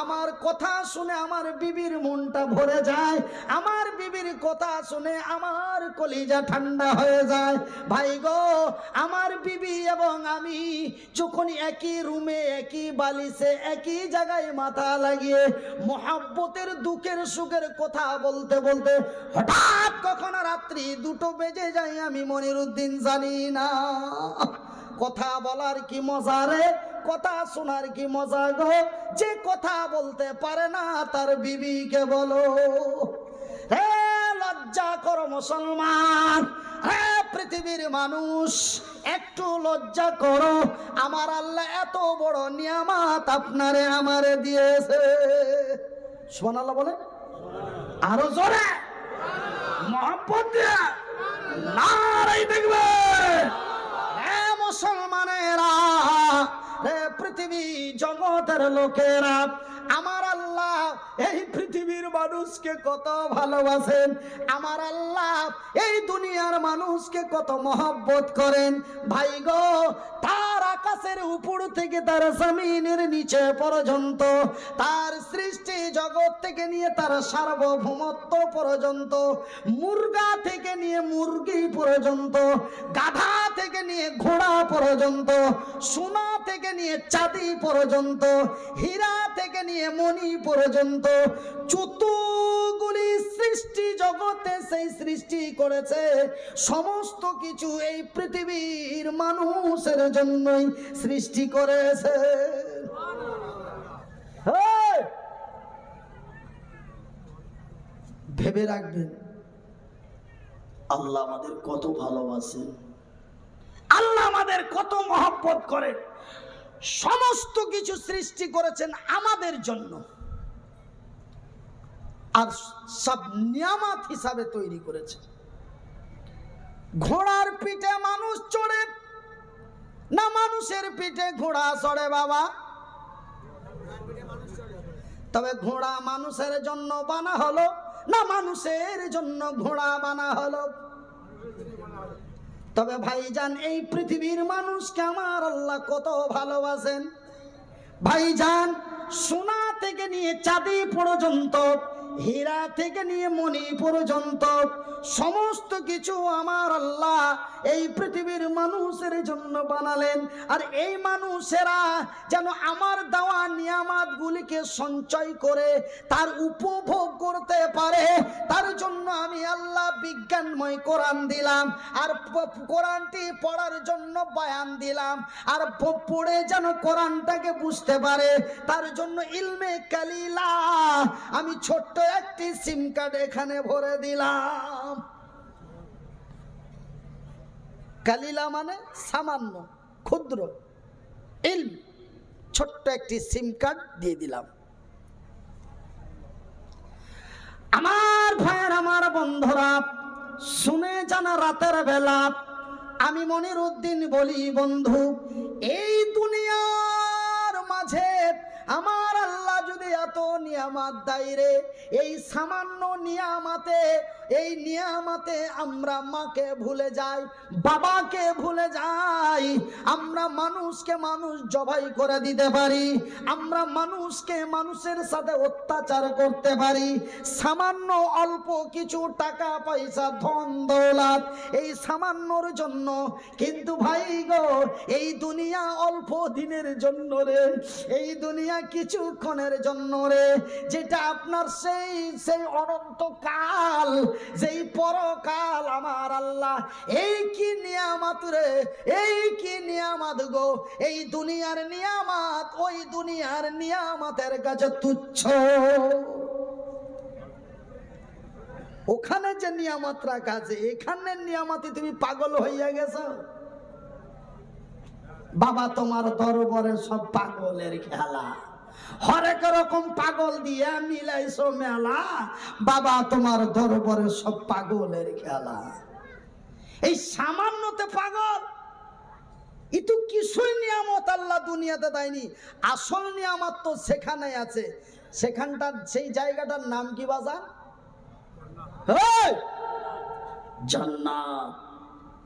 আমার কথা শুনে আমার বিবির মনটা ভরে যায়। আমার বিবির কথা শুনে আমার কলিজা ঠান্ডা হয়ে যায়। ভাই গো, আমার বিবি এবং আমি যখন একই রুমে, একই বালিশে, একই জায়গায় মাথা লাগিয়ে মহাব্বতের দুঃখের সুখের কথা বলতে বলতে হঠাৎ কখনো রাত্রি দুটো বেজে যায়, আমি মনির উদ্দিন জানি না। কথা বলার কি মজা রে? কথা শোনার কি মজা গো? যে কথা বলতে পারে না, তার বিবিকে বলো। হে লজ্জা করো মুসলমান, হে পৃথিবীর মানুষ, একটু লজ্জা করো। আমার আল্লাহ এত বড় নিয়ামাত আপনারে আমারে দিয়েছে। সুবহান আল্লাহ বলে আরও জোরে। দিয়ে নারাই দেখবে। পৃথিবী জগতের লোকেরা এই পৃথিবীর মানুষকে কত ভালোবাসেন? আমার আল্লাহ এই দুনিয়ার মানুষকে কত মহব্বত করেন। ভাই গো, তার আকাশের উপর থেকে তার জমিনের নিচে পর্যন্ত, তার সৃষ্টি জগৎ থেকে নিয়ে তার সার্বভৌমত্ব পর্যন্ত, মুরগা থেকে নিয়ে মুরগি পর্যন্ত, গাধা থেকে নিয়ে ঘোড়া পর্যন্ত, সোনা থেকে নিয়ে চাঁদি পর্যন্ত, হীরা থেকে নিয়ে মণি পর্যন্ত চতুগুলি সৃষ্টি জগতে সেই সৃষ্টি করেছে। সমস্ত কিছু এই পৃথিবীর মানুষের জন্যই সৃষ্টি করেছে। ভেবে রাখবেন, আল্লাহ আমাদের কত ভালোবাসেন আল্লাহ আমাদের কত মহব্বত করে, সমস্ত কিছু সৃষ্টি করেছেন আমাদের জন্য। আর সব নিয়ামাত হিসাবে তৈরি করেছে। ঘোড়ার পিঠে মানুষ চড়ে, না মানুষের পিঠে ঘোড়া চড়ে বাবা? তবে ঘোড়া মানুষের জন্য বানা হলো, না মানুষের জন্য ঘোড়া বানা হলো? তবে ভাইজান, এই পৃথিবীর মানুষকে আমার আল্লাহ কত ভালোবাসেন। ভাইজান, সোনা থেকে নিয়ে চাঁদি পর্যন্ত হীরা থেকে নিয়ে মণি পর্যন্ত সমস্ত কিছু আমার আল্লাহ এই পৃথিবীর মানুষের জন্য বানালেন। আর এই মানুষেরা যেন আমার দেওয়া নিয়ামাত গুলিকে সঞ্চয় করে তার উপভোগ করতে পারে, তার জন্য আমি আল্লাহ বিজ্ঞানময় কোরআন দিলাম, আর কোরআনটি পড়ার জন্য বয়ান দিলাম, আর পড়ে যেন কোরআনটাকে বুঝতে পারে, তার জন্য ইলমে কালিলা আমি ছোট্ট একটি সিম কার্ড এখানে ভরে দিলাম। কালিলা মানে সামান্য, ক্ষুদ্র। ইলম, ছোট্ট একটি সিম কার্ড দিয়ে দিলাম। আমার ভাইয়ের, আমার বন্ধুরা, শুনে জানা রাতের বেলা আমি মনির উদ্দিন বলি, বন্ধু, এই দুনিয়ার মাঝে আমার আল্লাহ যদি এত নিয়ামাত দেয় রে, এই সামান্য নিয়ামাতে, এই নিয়ামাতে আমরা মাকে ভুলে যাই, বাবাকে ভুলে যাই, আমরা মানুষকে মানুষ জবাই করে দিতে পারি, আমরা মানুষকে মানুষের সাথে অত্যাচার করতে পারি, সামান্য অল্প কিছু টাকা, পয়সা, ধন, দৌলত, এই সামান্যর জন্য। কিন্তু ভাই গো, এই দুনিয়া অল্প দিনের জন্য রে, এই দুনিয়া কিছুক্ষণের জন্য রে, যেটা আপনার সেই সেই অনন্তকাল, যেই পরকাল আমার আল্লাহ। এই কি নিয়ামত রে, এই কি নিয়ামত গো? এই দুনিয়ার নিয়ামত, ওই দুনিয়ার নিয়ামতের কাছে তুচ্ছ। ওখানে যে নিয়ামত রাখা আছে, এখানের নিয়ামতে তুমি পাগল হইয়া গেছ। বাবা, তোমার দরবারে সব পাগলের খেলা। হরেক রকম পাগল দিয়ে মিলাইছো মেলা। বাবা, তোমার দরবারে সব পাগলের খেলা। এই সামান্যতে পাগল? ইতু কিছুই নিয়ামত আল্লাহ দুনিয়াতে দেয়নি। আসল নিয়ামত তো সেখানে আছে। সেখানটার সেই জায়গাটার নাম কি এই! জান্নাত।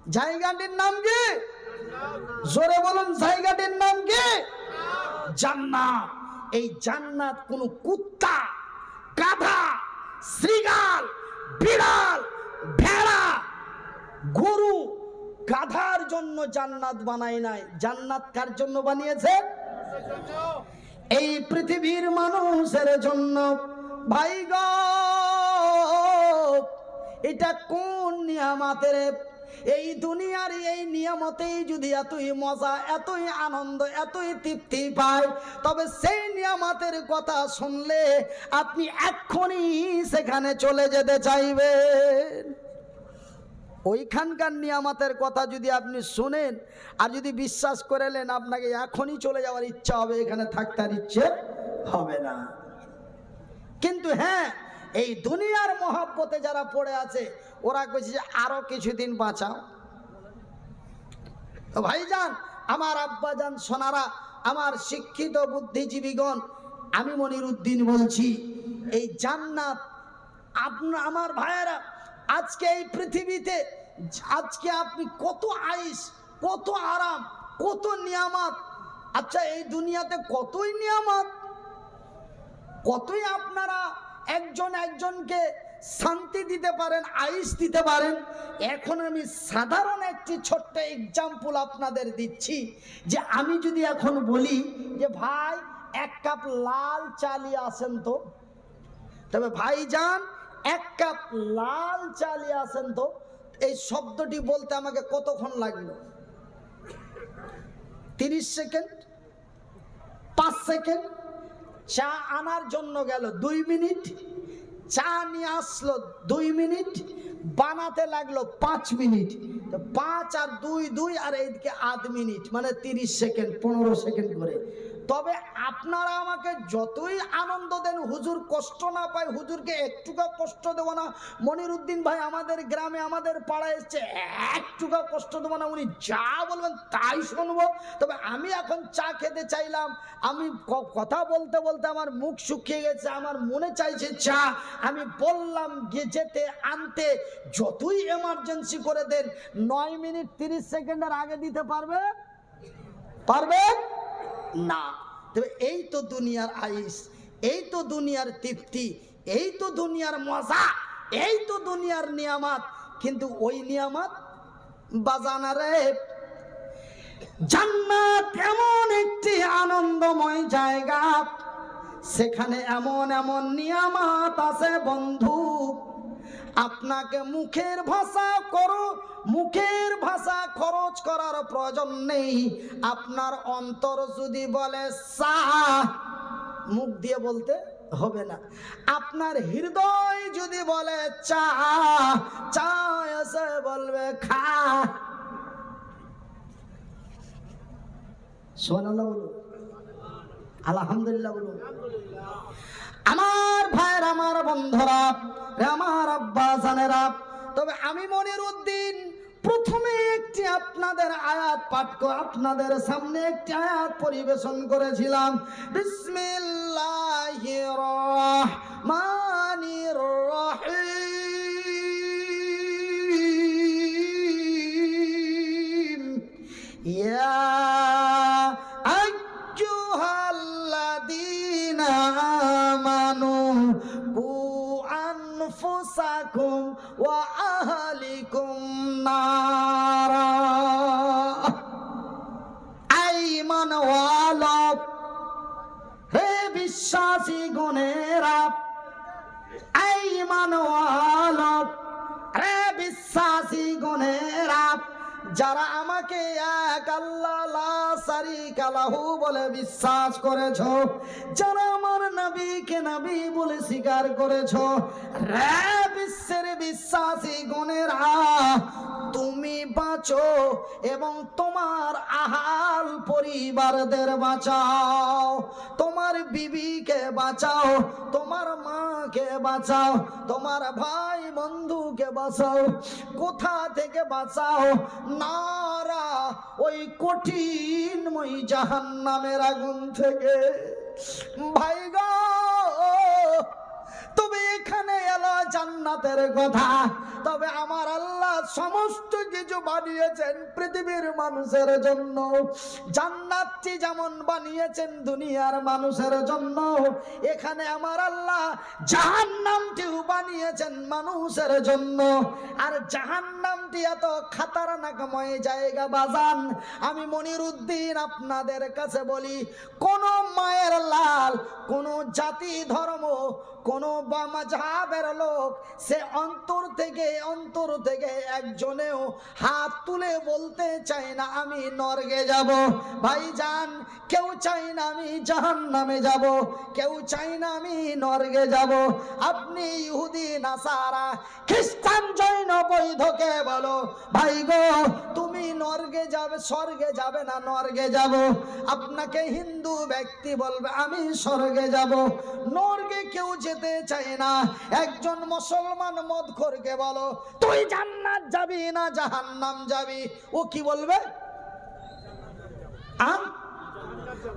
জায়গাটির নাম কি? জোরে বলুন, জায়গাটির নাম কি? জান্নাত। এই জান্নাত কোন কুত্তা, গাধা শ্রীগাল বিড়াল, ভেড়া, গরু গাধার জন্য জান্নাত বানায় নাই। জান্নাত কার জন্য বানিয়েছে? এই পৃথিবীর মানুষের জন্য। ভাই এটা কোন নিয়ামাতের এই দুনিয়ার এই নিয়ামতেই যদি এতই মজা, এতই আনন্দ, এতই তৃপ্তি পায়, তবে সেই নিয়ামতের কথা শুনলে আপনি এক্ষুনি সেখানে চলে যেতে চাইবেন। ওইখানকার নিয়ামতের কথা যদি আপনি শোনেন আর যদি বিশ্বাস করে নেন, আপনাকে এখনই চলে যাওয়ার ইচ্ছা হবে, এখানে থাকতে আর ইচ্ছে হবে না। কিন্তু হ্যাঁ এই দুনিয়ার মহাব্বতে যারা পড়ে আছে, ওরা কইছে যে আরও কিছুদিন বাঁচাও। তো ভাইজান, আমার আব্বাজান সোনারা, আমার শিক্ষিত বুদ্ধিজীবীগণ, আমি মনির উদ্দিন বলছি, এই জান্নাত আপনার, আমার ভাইয়েরা, আজকে এই পৃথিবীতে, আজকে আপনি কত আইস, কত আরাম, কত নিয়ামত আচ্ছা এই দুনিয়াতে কতই নিয়ামত, কতই আপনারা একজন একজনকে শান্তি দিতে পারেন, আইস দিতে পারেন। এখন আমি সাধারণ একটি ছোট্ট এক্সাম্পল আপনাদের দিচ্ছি, যে আমি যদি এখন বলি যে, ভাই, এক কাপ লাল চালিয়ে আসেন তো। তবে ভাই যান এক কাপ লাল চালিয়ে আসেন তো। এই শব্দটি বলতে আমাকে কতক্ষণ লাগল? তিরিশ সেকেন্ড? পাঁচ সেকেন্ড? চা আনার জন্য গেল দুই মিনিট, চা নিয়ে আসলো দুই মিনিট, বানাতে লাগল পাঁচ মিনিট। পাঁচ আর দুই দুই আর এইদিকে আধ মিনিট মানে তিরিশ সেকেন্ড, পনেরো সেকেন্ড করে তবে আপনারা আমাকে যতই আনন্দ দেন, হুজুর কষ্ট না পায়, হুজুরকে একটুকু কষ্ট দেবো না। মনির উদ্দিন ভাই আমাদের গ্রামে, আমাদের পাড়ায় এসছে, একটুকু কষ্ট দেবো না। উনি যা বলবেন তাই শুনব। তবে আমি এখন চা খেতে চাইলাম। আমি কথা বলতে বলতে আমার মুখ শুকিয়ে গেছে, আমার মনে চাইছে চা। আমি বললাম যেতে, আনতে, যতই এমার্জেন্সি করে দেন, নয় মিনিট তিরিশ সেকেন্ডের আগে দিতে পারবে? পারবে না। তবে এই তো দুনিয়ার আইস, এই তো দুনিয়ার তৃপ্তি, এই তো দুনিয়ার মজা, এই তো দুনিয়ার নিয়ামত। কিন্তু ওই নিয়ামত বাজানা রে। জান্নাত এমন একটি আনন্দময় জায়গা, সেখানে এমন এমন নিয়ামত আছে বন্ধু। আপনাকে মুখের ভাষা করো, মুখের ভাষা খরচ করার প্রয়োজন নেই। আপনার অন্তর যদি বলে সা মুখ দিয়ে বলতে হবে না। আপনার হৃদয় যদি বলে চা চা এসে বলবে, খা আলহামদুলিল্লাহ বলুন। আমার ভাইয়ের, আমার বন্ধুরা আমার আব্বা, জানেরা, তবে আমি মনির উদ্দিন প্রথমে একটি আপনাদের আয়াত পাঠ আপনাদের সামনে একটি আয়াত পরিবেশন করেছিলাম। বিসমিল্লাহির বিশ্বাসী গুণেরা। এই ওয়ালাব রে বিশ্বাসী গুণেরা, যারা আমাকে এক আল্লাহ লা শারিকা লাহু বলে বিশ্বাস করেছ, যারা আমার নবীকে নবী বলে স্বীকার করেছ, রে বিশ্বের বিশ্বাসী গণেরা, তুমি বাঁচো এবং তোমার আহাল পরিবারদের বাঁচাও। তোমার বিবিকে বাঁচাও, তোমার মাকে বাঁচাও, তোমার ভাই বন্ধুকে বাঁচাও। কোথা থেকে বাঁচাও? নারা ওই কঠিনময় জাহান নামের আগুন থেকে। ভাই জান্নাতের কথা। তবে আমার আল্লাহ সমস্ত কিছু বানিয়েছেন পৃথিবীর মানুষের জন্য। জান্নাতটি যেমন বানিয়েছেন দুনিয়ার মানুষের জন্য, এখানে আমার আল্লাহ জাহান্নামটিও বানিয়েছেন মানুষের জন্য। আর জাহান্নামটি এত খাতারনাকময় জায়গা বাজান, আমি মনির উদ্দিন আপনাদের কাছে বলি, কোন মায়ের লাল কোন জাতি, ধর্ম, কোনো বা মাঝহাবের লোক, সে অন্তর থেকে অন্তর থেকে একজনেও হাত তুলে বলতে চায় না, আমি নর্গে যাব। ভাইজান, কেউ চাই না আমি জাহান নামে যাব। কেউ চাই না আমি নর্গে যাব। আপনি ইহুদি, নাসারা, খ্রিস্টান, জৈন বৈধকে বলো? ভাই গো, তুমি নর্গে যাবে, স্বর্গে যাবে না, নরগে যাব। আপনাকে হিন্দু ব্যক্তি বলবে, আমি স্বর্গে যাব। নর্গে কেউ যেতে চায় না। একজন মুসলমান মদ মদখোরকে বলো, তুই জান্নাত যাবি না জাহান্নাম যাবি? ও কি বলবে? আ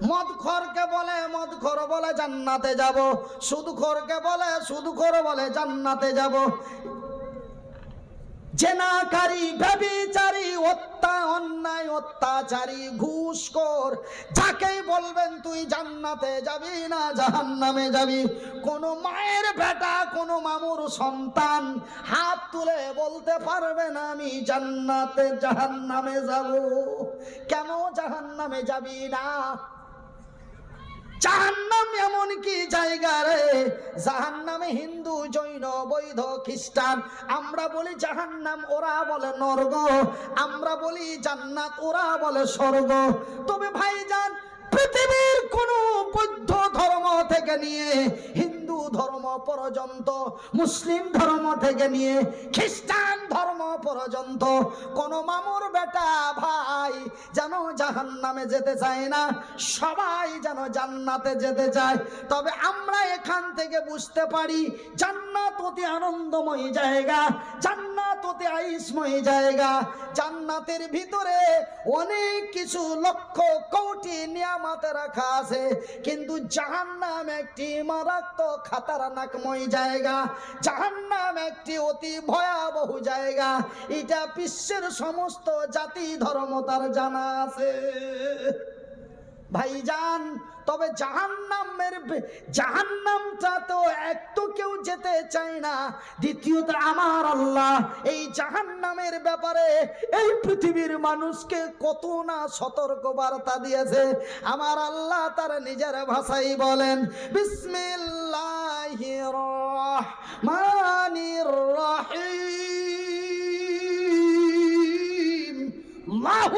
মদখরকে বলে, মদখর বলে জান্নাতে যাব। সুদখরকে বলে, সুদখর বলে জান্নাতে যাব। জেনাকারী, ব্যবিচারী, হত্যা, অন্যায়, অত্যাচারী, ঘুষখোর, যাকেই বলবেন তুই জান্নাতে যাবি না জাহান্নামে যাবি, কোন মায়ের বেটা, কোন মামুর সন্তান হাত তুলে বলতে পারবে না, আমি জান্নাতে জাহান্নামে যাব। কেন জাহান্নামে যাবি না? জাহান্নাম এমন কি জায়গা রে? জাহান্নামে হিন্দু, জৈন, বৈধ, খ্রিস্টান। আমরা বলি জাহান্নাম, ওরা বলে নর্গ। আমরা বলি জান্নাত, ওরা বলে স্বর্গ। তবে ভাইজান পৃথিবীর কোন বৌদ্ধ ধর্ম থেকে নিয়ে হিন্দু ধর্ম পর্যন্ত, মুসলিম ধর্ম থেকে নিয়ে খ্রিস্টান ধর্ম পর্যন্ত কোন মামুর বেটা ভাই যেন জাহান নামে যেতে চায় না, সবাই যেন জান্নাতে যেতে চায়। তবে আমরা এখান থেকে বুঝতে পারি জান্নাত অতি আনন্দময় জায়গা, জান্নাত অতি আইসময় জায়গা। জান্নাতের ভিতরে অনেক কিছু লক্ষ কৌটি কোটি নিয়ামত রাখা আছে, কিন্তু জাহান্নাম একটি মারাত্মক খাতারানাকময় জায়গা। জাহান্নাম একটি অতি ভয়াবহ জায়গা। এটা বিশ্বের সমস্ত জাতি ধর্ম তার জানা আছে। ভাইজান তবে জাহান্নামের জাহান্নামটা তো এক তো কেউ যেতে চায় না। দ্বিতীয়ত আমার আল্লাহ এই জাহান্নামের ব্যাপারে এই পৃথিবীর মানুষকে কত না সতর্ক বার্তা দিয়েছে। আমার আল্লাহ তার নিজের ভাষাই বলেন বিসমিল্লাহির রহমানির রহিম। আল্লাহু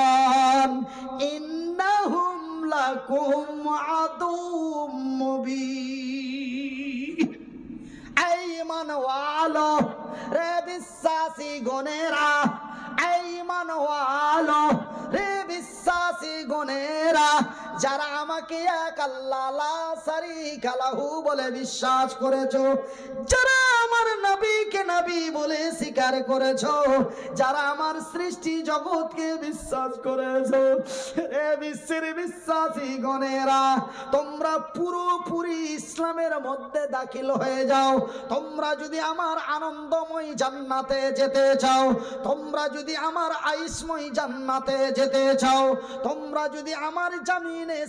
যারা তোমরা পুরোপুরি ইসলামের মধ্যে দাখিল হয়ে যাও। তোমরা যদি আমার আনন্দময় জান্নাতে যেতে চাও, তোমরা যদি আমার আইসময় জান্নাতে যেতে চাও, তোমরা যদি আমার জামিনে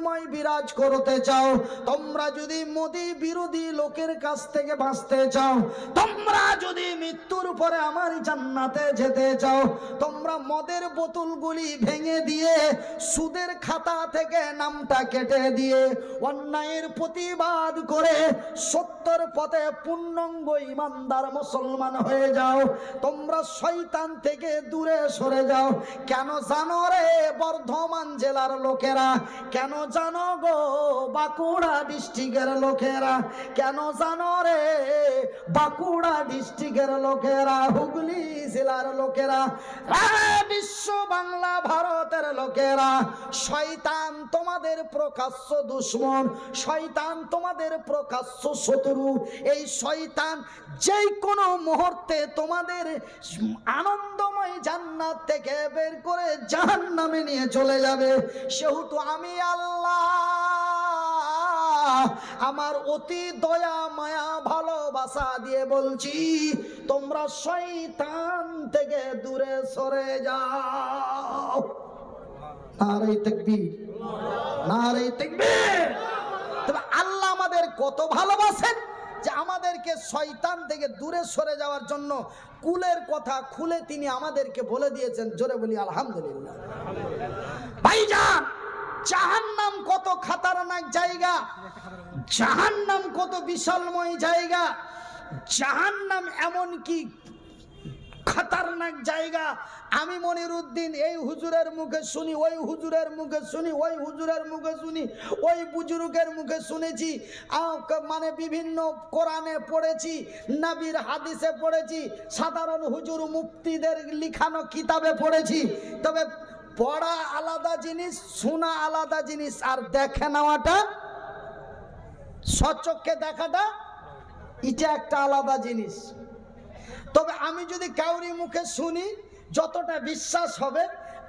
শান্তিময় বিরাজ করতে চাও, তোমরা যদি মোদি বিরোধী লোকের কাছ থেকে বাঁচতে চাও, তোমরা যদি মৃত্যুর পরে আমার জান্নাতে যেতে চাও, তোমরা মদের বোতলগুলি ভেঙে দিয়ে সুদের খাতা থেকে নামটা কেটে দিয়ে অন্যায়ের প্রতিবাদ করে সত্যর পথে পূর্ণাঙ্গ ইমানদার মুসলমান হয়ে যাও, তোমরা শয়তান থেকে দূরে সরে যাও। কেন জানো রে বর্ধমান জেলার লোকেরা? কেন জানো গো বাঁকুড়া ডিস্ট্রিক্টের লোকেরা? কেন জানো রে? বাঁকুড়া ডিস্ট্রিক্টের লোকেরা হুগলি জেলার লোকেরা বিশ্ব বাংলা, ভারতের লোকেরা, শয়তান তোমাদের প্রকাশ্য দুশ্মন, শয়তান তোমাদের প্রকাশ্য শত্রু। এই শয়তান যেই কোনো মুহূর্তে তোমাদের আনন্দময় জান্নাত থেকে বের করে জাহান্নামে নিয়ে চলে যাবে। সেহেতু আমি আল্লাহ আমার অতি দয়া, মায়া, ভালোবাসা দিয়ে বলছি, তোমরা থেকে দূরে সরে যাও। নারে নারে তবে আল্লাহ আমাদের কত ভালোবাসেন যে আমাদেরকে শয়তান থেকে দূরে সরে যাওয়ার জন্য কুলের কথা খুলে তিনি আমাদেরকে বলে দিয়েছেন। জোরে বলি, আলহামদুলিল্লাহ। ভাইজান জাহান্নাম কত খাতারনাক জায়গা, জাহান্নাম কত বিশালময় জায়গা, জাহান্নাম এমন কি খাতারনাক জায়গা? আমি মনির উদ্দিন, এই হুজুরের মুখে শুনি, ওই হুজুরের মুখে শুনি, ওই হুজুরের মুখে শুনি, ওই বুজুর্গের মুখে শুনেছি মানে বিভিন্ন কোরআনে পড়েছি, নাবির হাদিসে পড়েছি, সাধারণ হুজুর মুক্তিদের লিখানো কিতাবে পড়েছি, তবে পড়া আলাদা জিনিস, শোনা আলাদা জিনিস, আর দেখে নেওয়াটা সচক্ষে দেখাটা, এটা একটা আলাদা জিনিস। তবে আমি যদি কাউরি মুখে শুনি, যতটা বিশ্বাস হবে,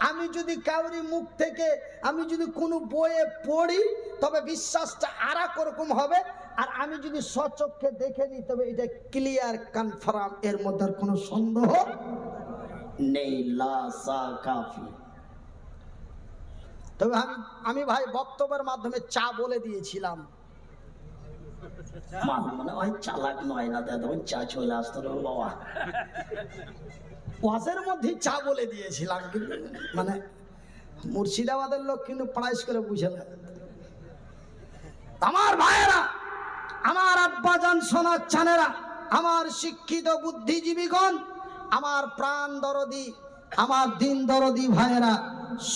আমি যদি কাউরি মুখ থেকে, আমি যদি কোনো বইয়ে পড়ি, তবে বিশ্বাসটা আর রকম হবে, আর আমি যদি সচক্ষে দেখে নিই, তবে এটা ক্লিয়ার কনফার্ম এর মধ্যে আর কোনো সন্দেহ নেই। লা সা কাফি তবে আমি আমি ভাই বক্তব্যের মাধ্যমে চা বলে দিয়েছিলাম। মানে ওই চালাক নয় না দাদা চা চলে আসতো বাবা। ওয়াজের মধ্যে চা বলে দিয়েছিলাম কিন্তু মানে মুর্শিদাবাদের লোক কিন্তু প্রাইস করে বুঝে না। আমার ভাইয়েরা আমার আব্বাজান সোনার চানেরা আমার শিক্ষিত বুদ্ধিজীবীগণ আমার প্রাণ দরদি আমার দিন দরদি ভাইয়েরা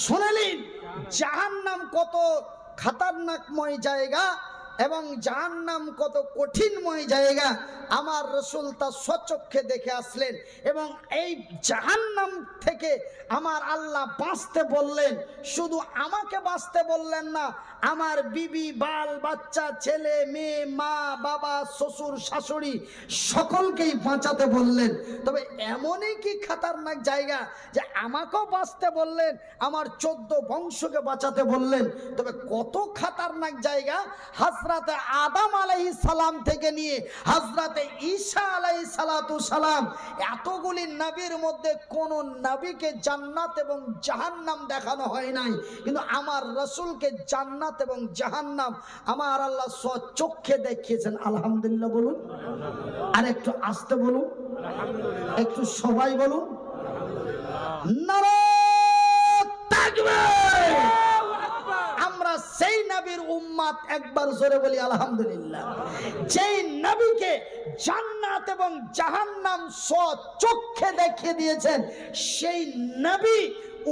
শুনেলেন জাহান্নাম কত খাতারনাকময় জায়গা এবং জাহান্নাম কত কঠিনময় জায়গা। আমার রসুল তা স্বচক্ষে দেখে আসলেন এবং এই জাহান্নাম থেকে আমার আল্লাহ বাঁচতে বললেন। শুধু আমাকে বাঁচতে বললেন না, আমার বিবি, বাল, বাচ্চা, ছেলে, মেয়ে, মা, বাবা, শ্বশুর, শাশুড়ি সকলকেই বাঁচাতে বললেন। তবে এমনই কি খাতারনাক জায়গা যে আমাকেও বাঁচতে বললেন, আমার চোদ্দ বংশকে বাঁচাতে বললেন। তবে কত খাতারনাক জায়গা, হাজরাতে আদাম আলাইহি সালাম থেকে নিয়ে হাজরাতে ঈসা আলাই সালাতু সালাম এতগুলি নবীর মধ্যে কোন নবীকে জান্নাত এবং জাহান্নাম দেখানো হয় নাই। কিন্তু আমার রসুলকে জান্নাত এবং জাহান্নাম আমার আল্লাহ স্বচক্ষে দেখিয়েছেন। আলহামদুলিল্লাহ বলুন। আর একটু আসতে বলুন। একটু সবাই বলুন। নারায়ণ তাকবীর! নবীর উম্মাত একবার জোরে বলি আলহামদুলিল্লাহ। যেই নবীকে জান্নাত এবং জাহান্নাম চক্ষে দেখিয়ে দিয়েছেন, সেই নবী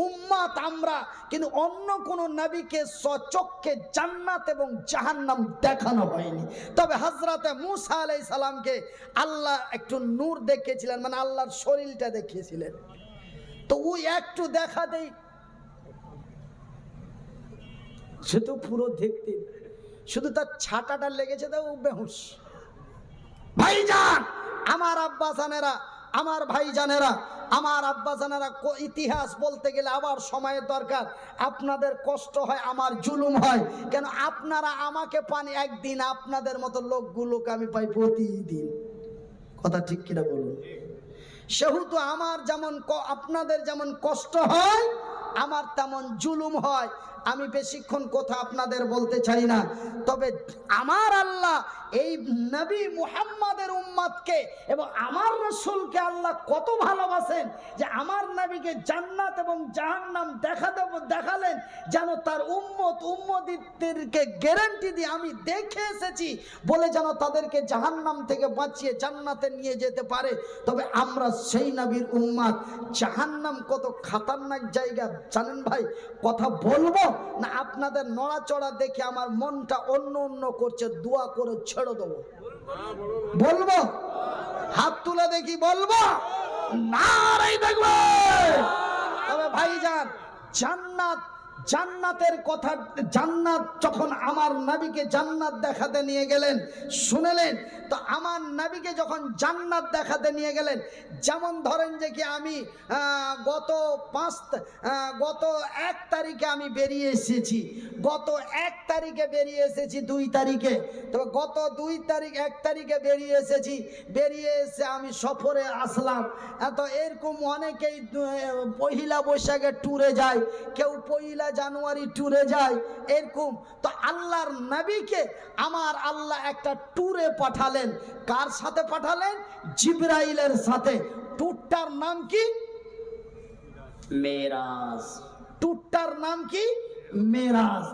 উম্মাত আমরা, কিন্তু অন্য কোন নবীকে সচক্ষে জান্নাত এবং জাহান্নাম দেখানো হয়নি। তবে হজরতে মুসা আলাই সালামকে আল্লাহ একটু নূর দেখিয়েছিলেন মানে আল্লাহর শরীরটা দেখিয়েছিলেন। তো ওই একটু দেখা দেই সে তো পুরো দেখতে। শুধু তার ছাটাটা লেগেছে তো ও বেহুশ। ভাইজান, আমার আব্বাসানেরা আমার ভাইজানেরা, আমার আব্বাসানেরা কো- ইতিহাস বলতে গেলে আবার সময়ের দরকার। আপনাদের কষ্ট হয়, আমার জুলুম হয়। কেন আপনারা আমাকে পান একদিন, আপনাদের মতো লোকগুলোকে আমি পাই প্রতিদিন। কথা ঠিক কিনা বলুন? সেহেতু আমার যেমন আপনাদের যেমন কষ্ট হয়, আমার তেমন জুলুম হয়। আমি বেশিক্ষণ কথা আপনাদের বলতে চাই না। তবে আমার আল্লাহ এই নবী মুহাম্মাদের উম্মাদকে এবং আমার রসুলকে আল্লাহ কত ভালোবাসেন যে আমার নবীকে জান্নাত এবং জাহান্নাম দেখাতে দেখালেন যেন তার উম্মত উম্মতিদেরকে গ্যারান্টি দিয়ে আমি দেখে এসেছি বলে যেন তাদেরকে জাহান্নাম থেকে বাঁচিয়ে জান্নাতে নিয়ে যেতে পারে। তবে আমরা সেই নবীর উম্মাদ, জাহান্নাম কত খাতারনাক জায়গা, জানেন ভাই? কথা বলব? না আপনাদের নড়াচড়া দেখে আমার মনটা অন্য অন্য করছে, দোয়া করে ছেড়ে দেবো। বলব? হাত তুলে দেখি, বলব? না দেখবে। তবে ভাইজান, জান্নাত জান্নাতের কথা, জান্নাত যখন আমার নাবিকে জান্নাত দেখাতে নিয়ে গেলেন, শুনেলেন, তো আমার নাবিকে যখন জান্নাত দেখাতে নিয়ে গেলেন, যেমন ধরেন যে কি আমি গত পাঁচ গত এক তারিখে আমি বেরিয়ে এসেছি, গত এক তারিখে বেরিয়ে এসেছি দুই তারিখে তবে গত দুই তারিখ, এক তারিখে বেরিয়ে এসেছি, বেরিয়ে এসে আমি সফরে আসলাম, এত এরকম অনেকেই পহিলা বৈশাখে ট্যুরে যায়, কেউ পহিলা জানুয়ারি ট্যুরে যায় এরকম। তো আল্লাহর নবীকে আমার আল্লাহ একটা ট্যুরে পাঠালেন। কার সাথে পাঠালেন? জিব্রাইলের সাথে। ট্যুরটার নাম কি? মেরাজ ট্যুরটার নাম কি? মেরাজ।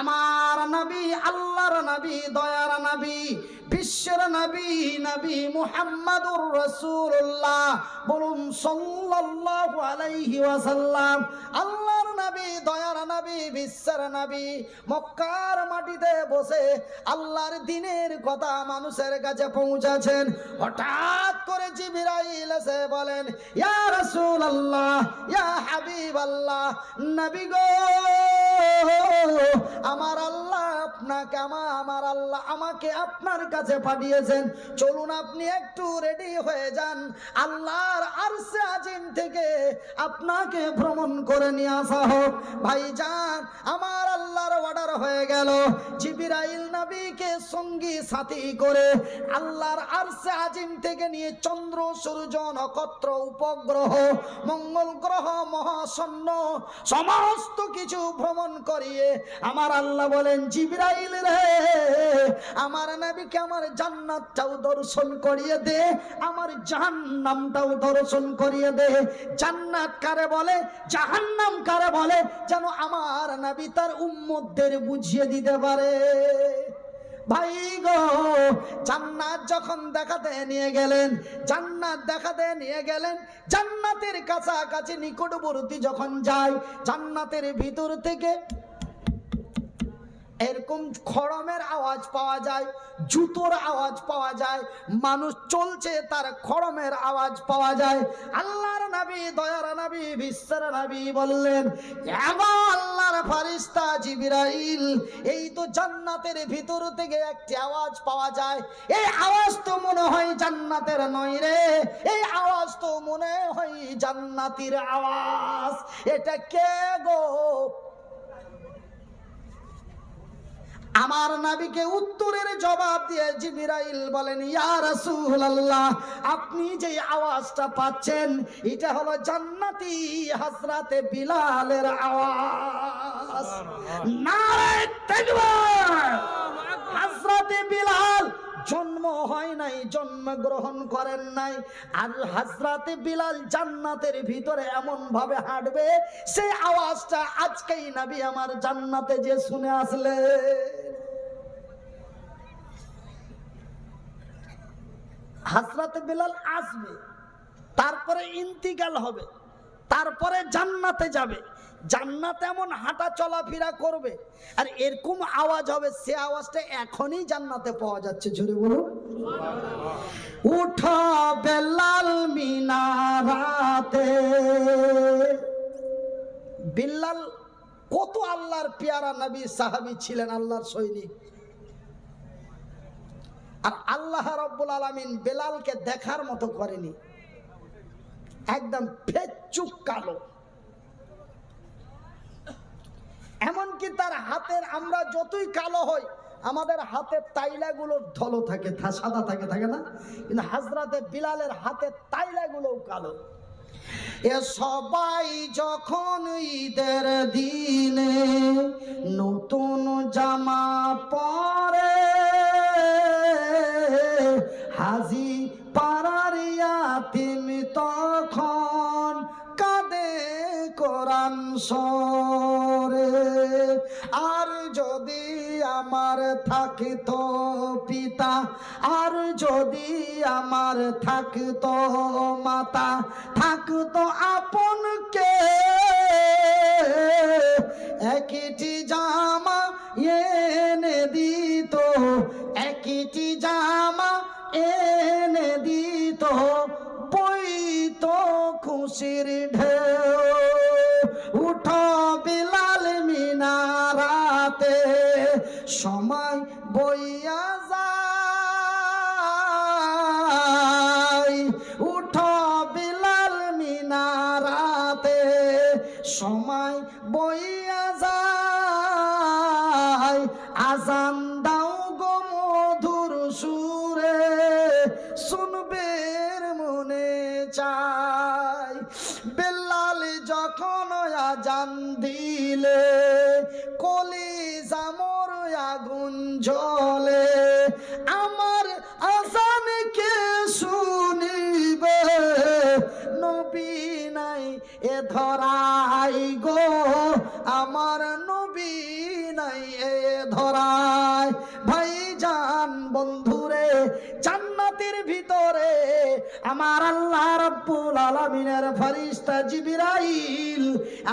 আমার নবী, আল্লাহর নবী, দয়ার নবী, বিশ্বের নবী নবী মুহাম্মাদুর রাসূলুল্লাহ। বলুন সাল্লাল্লাহু আলাইহি ওয়াসাল্লাম, আল্লাহর নবী, দয়ার নবী, বিশ্বের নবী, মক্কার মাটিতে বসে আল্লাহর দিনের কথা মানুষের কাছে পৌঁছাছেন হঠাৎ করে জিবরাইল এসে বলেন, ইয়া রাসূলুল্লাহ, ইয়া হাবিবাল্লাহ, নবী গো আমার আল্লাহ আপনাকে আমা- আমার আল্লাহ আমাকে আপনার কাছে পাঠিয়েছেন। চলুন আপনি একটু রেডি হয়ে যান। আল্লাহর আরশে আজিম থেকে আপনাকে ভ্রমণ করে নিয়ে আসা হোক। ভাই যান আমার আল্লাহর অর্ডার হয়ে গেল। জিবিরাইল নবীকে সঙ্গী সাথী করে আল্লাহর আরসে আজিম থেকে নিয়ে চন্দ্র, সূর্য, নক্ষত্র, উপগ্রহ, মঙ্গল গ্রহ, মহাশূন্য, সমস্ত কিছু ভ্রমণ করিয়ে আমার আল্লাহ বলেন, জিব্রাইল রে, আমার নবীকে আমার জান্নাতটাও দর্শন করিয়ে দে, আমার জাহান্নামটাও দর্শন করিয়ে দে। জান্নাত কারে বলে? জাহান্নাম কারে বলে? যেন আমার নবী তার উম্মতদের বুঝিয়ে দিতে পারে। ভাই গো, জান্নাত যখন দেখাতে নিয়ে গেলেন, জান্নাত দেখাতে নিয়ে গেলেন, জান্নাতের কাছাকাছি নিকটবর্তী যখন যায়, জান্নাতের ভিতর থেকে এরকম খড়মের আওয়াজ পাওয়া যায়, জুতোর আওয়াজ পাওয়া যায়, মানুষ চলছে তার খড়মের আওয়াজ পাওয়া যায়। আল্লাহর নবী, দয়ার নবী, বিশ্বের নবী বললেন, এগো আল্লাহর ফারিস্তা জিবরাইল, এই তো জান্নাতের ভিতর থেকে একটি আওয়াজ পাওয়া যায়। এই আওয়াজ তো মনে হয় জান্নাতের নয় রে, এই আওয়াজ তো মনে হয় জান্নাতির আওয়াজ। এটা কে গো? আমার নাবিকে উত্তরের জবাব দিয়ে জিবিরাইল বলেন ইয়া রাসূলুল্লাহ আপনি যে আওয়াজটা পাচ্ছেন এটা হলো জান্নাতি হযরতে বিলালের আওয়াজ। নারে তাকবীর! হযরতে বিলাল জন্ম হয় নাই জন্ম গ্রহণ করেন নাই। আর হাজরাতে বিলাল জান্নাতের ভিতরে এমন ভাবে হাঁটবে সেই আওয়াজটা আজকেই নবী আমার জান্নাতে যে শুনে আসলে। হাজরাতে বিলাল আসবে, তারপরে ইন্তিকাল হবে, তারপরে জান্নাতে যাবে। জান্নাতে এমন হাঁটা চলাফেরা করবে, আর এরকম আওয়াজ হবে, সে আওয়াজটা এখনই জান্নাতে পাওয়া যাচ্ছে, জোরে বলুন। উঠো বেলাল মিনারাতে। বিল্লাল কত আল্লাহর পেয়ারা নবী সাহাবী ছিলেন, আল্লাহর সৈনিক। আর আল্লাহ রব্বুল আলমিন বেলালকে দেখার মতো করেনি। একদম ফেচুক কালো। এমনকি তার হাতের আমরা যতই কালো হই, আমাদের হাতের তাইলাগুলোর ধলো থাকে সাদা থাকে থাকে না? কিন্তু হাজরাতে বিলালের হাতের তাইলাগুলোও কালো। এ সবাই যখন ঈদের দিনে নতুন জামা পরে হাজি পাড়ার ইয়াতিম তখন কাঁদে কোরআন সরে আর যদি আমার থাকিতো পিতা, আর যদি আমার থাকতো মাতা, থাকতো আপন কে? একটি জামর আগুন জ্বলে, আমার আজান কে শুনিবে? নবী নাই এ ধরাই গো, আমার নবী নাই এ ধরাই। ভাইজান বন্ধুরে, জান্নাতের ভিতরে আমার আল্লাহ রব্বুল আলামিনের ফরিস্তা জিবরাইল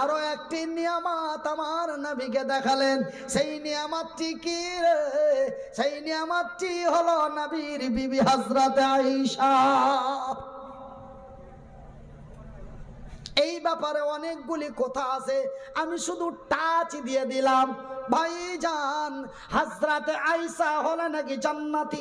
আরও একটি নিয়ামত আমার নবীকে দেখালেন। সেই নিয়ামতটি কি রে? সেই নিয়ামতটি হলো নবীর বিবি হযরত আয়েশা। এই ব্যাপারে অনেকগুলি কথা আছে, আমি শুধু টাচ দিয়ে দিলাম। ভাইজান হাজরাতে আইসা হলে নাকি জান্নাতি?